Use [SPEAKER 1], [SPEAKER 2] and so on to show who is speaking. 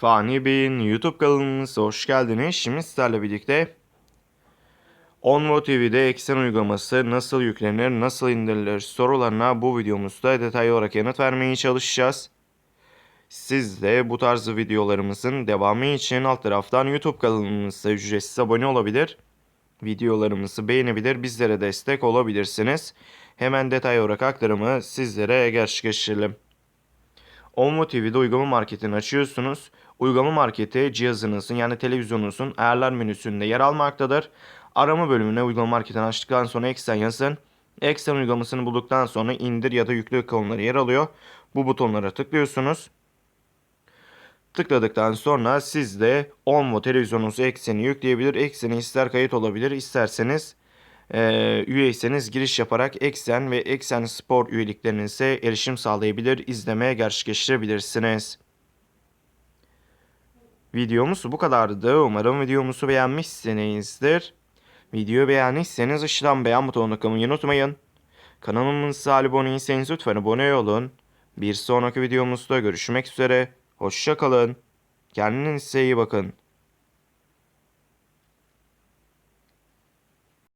[SPEAKER 1] Fani Bey'in YouTube kanalımıza hoş geldiniz. Şimdi sizlerle birlikte Onvo TV'de eksen uygulaması nasıl yüklenir, nasıl indirilir sorularına bu videomuzda detaylı olarak yanıt vermeye çalışacağız. Siz de bu tarz videolarımızın devamı için alt taraftan YouTube kanalımıza ücretsiz abone olabilir. Videolarımızı beğenebilir, bizlere destek olabilirsiniz. Hemen detaylı olarak aktarımı sizlere gerçekleştirelim. Onvo TV'de uygulama marketini açıyorsunuz. Uygulama marketi cihazınızın yani televizyonunuzun ayarlar menüsünde yer almaktadır. Arama bölümüne uygulama marketini açtıktan sonra eksen yazın. Eksen uygulamasını bulduktan sonra indir ya da yükle konuları yer alıyor. Bu butonlara tıklıyorsunuz. Tıkladıktan sonra siz de Onvo televizyonunuzu ekseni yükleyebilir. Ekseni ister kayıt olabilir isterseniz e, üyeyseniz giriş yaparak Eksen ve Eksen Spor üyeliklerinize erişim sağlayabilir, izlemeye gerçekleştirebilirsiniz. Videomuz bu kadardı. Umarım videomuzu beğenmişsinizdir. Videoyu beğendiyseniz aşağıdan beğen butonuna tıklamayı unutmayın. Kanalımıza abone değilseniz lütfen abone olun. Bir sonraki videomuzda görüşmek üzere. Hoşça kalın. Kendinize iyi bakın.